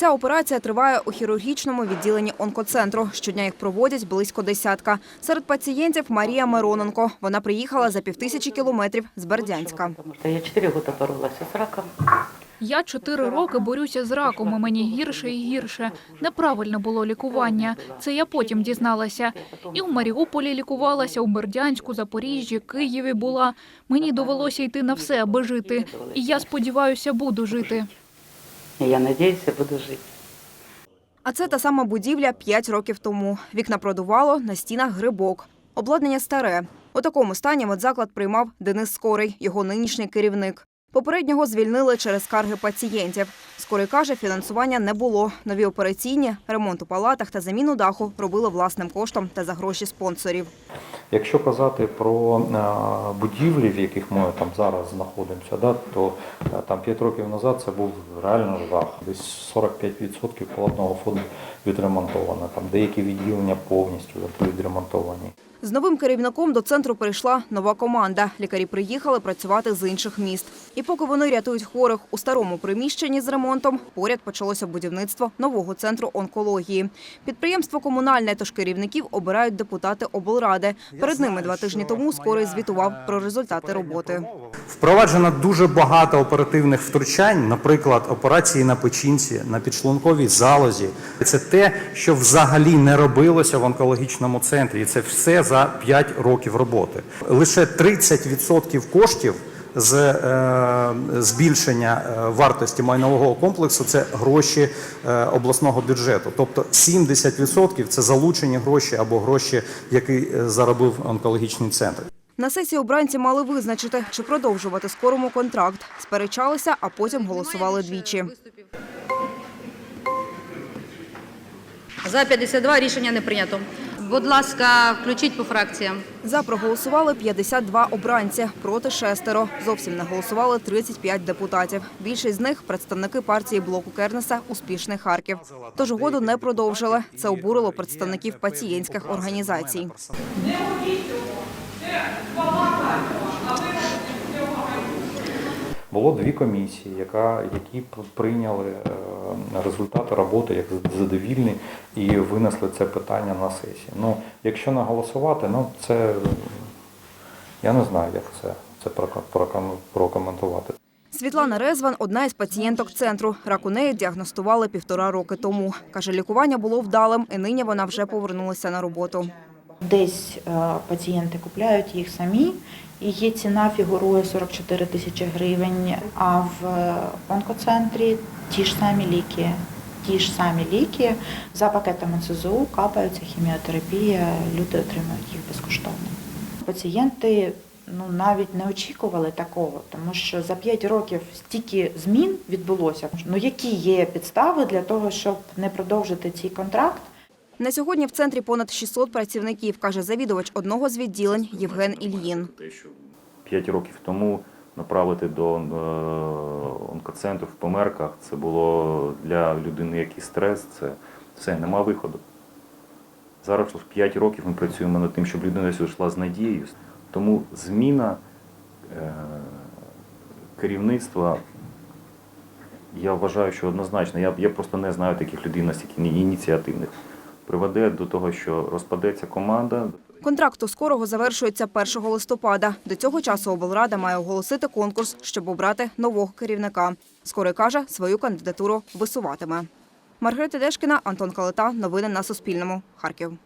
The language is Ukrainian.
Ця операція триває у хірургічному відділенні онкоцентру. Щодня їх проводять близько десятка. Серед пацієнтів Марія Мироненко. Вона приїхала за півтисячі кілометрів з Бердянська. Я 4 года боролась с раком. Я чотири роки борюся з раком, і мені гірше і гірше. Неправильне було лікування. Це я потім дізналася. І в Маріуполі лікувалася, у Бердянську, Запоріжжі, Києві була. Мені довелося йти на все, аби жити. І я сподіваюся, буду жити. Я надеюсь, я буду жить. А це та сама будівля 5 років тому. Вікна продувало, на стінах грибок. Обладнання старе. У такому стані медзаклад приймав Денис Скорий, його нинішній керівник. Попереднього звільнили через скарги пацієнтів. Скорий каже, фінансування не було. Нові операційні, ремонт у палатах та заміну даху робили власним коштом та за гроші спонсорів. Якщо казати про е, будівлі, в яких ми там зараз знаходимося, да, то е, там 5 років назад це був реально жах. Десь 45% палатного фонду відремонтовано. Там деякі відділення повністю відремонтовані. З новим керівником до центру прийшла нова команда. Лікарі приїхали працювати з інших міст. І поки вони рятують хворих у старому приміщенні з ремонтом, поряд почалося будівництво нового центру онкології. Підприємство комунальне, тож керівників обирають депутати облради. Перед ними два тижні тому скорий звітував про результати роботи. Впроваджено дуже багато оперативних втручань, наприклад, операції на печінці, на підшлунковій залозі. Це те, що взагалі не робилося в онкологічному центрі. І це все за 5 років роботи. Лише 30% коштів з е, збільшення е, вартості майнового комплексу це гроші е, обласного бюджету. Тобто 70% це залучені гроші або гроші, які е, заробив онкологічний центр. На сесії обранці мали визначити, чи продовжувати скорому контракт. Сперечалися, а потім голосували двічі. За 52 рішення не прийнято. Будь ласка, включіть по фракціям. За проголосували 52 обранці, проти шестеро. Зовсім не голосували 35 депутатів. Більшість з них – представники партії блоку Кернеса «Успішний Харків». Тож угоду не продовжили. Це обурило представників пацієнтських організацій. Було дві комісії, яка, які прийняли е, результати роботи як задовільні і винесли це питання на сесію. Ну, якщо не голосувати, ну це я не знаю, як це, це прокоментувати. Світлана Резван – одна із пацієнток центру. Рак у неї діагностували півтора роки тому. Каже, лікування було вдалим, і нині вона вже повернулася на роботу. Десь е, пацієнти купляють їх самі, і є ціна фігурує 44 тисячі гривень. А в е, онкоцентрі ті ж самі ліки. Ті ж самі ліки за пакетами ЦЗУ капаються хіміотерапія, люди отримують їх безкоштовно. Пацієнти ну навіть не очікували такого, тому що за 5 років стільки змін відбулося. Ну які є підстави для того, щоб не продовжити цей контракт? На сьогодні в центрі понад 600 працівників, каже завідувач одного з відділень Євген Ільїн. 5 років тому направити до е, онкоцентру в померках, це було для людини якийсь стрес, це все, нема виходу. Зараз 5 років ми працюємо над тим, щоб людина йшла з надією. Тому зміна е, керівництва, я вважаю, що однозначно, я, я просто не знаю таких людей настільки ініціативних, приведе до того, що розпадеться команда, Контракт у скорого завершується 1 листопада. До цього часу облрада має оголосити конкурс, щоб обрати нового керівника. Скорий каже, свою кандидатуру висуватиме. Маргарита Дешкіна, Антон Калита. Новини на Суспільному. Харків.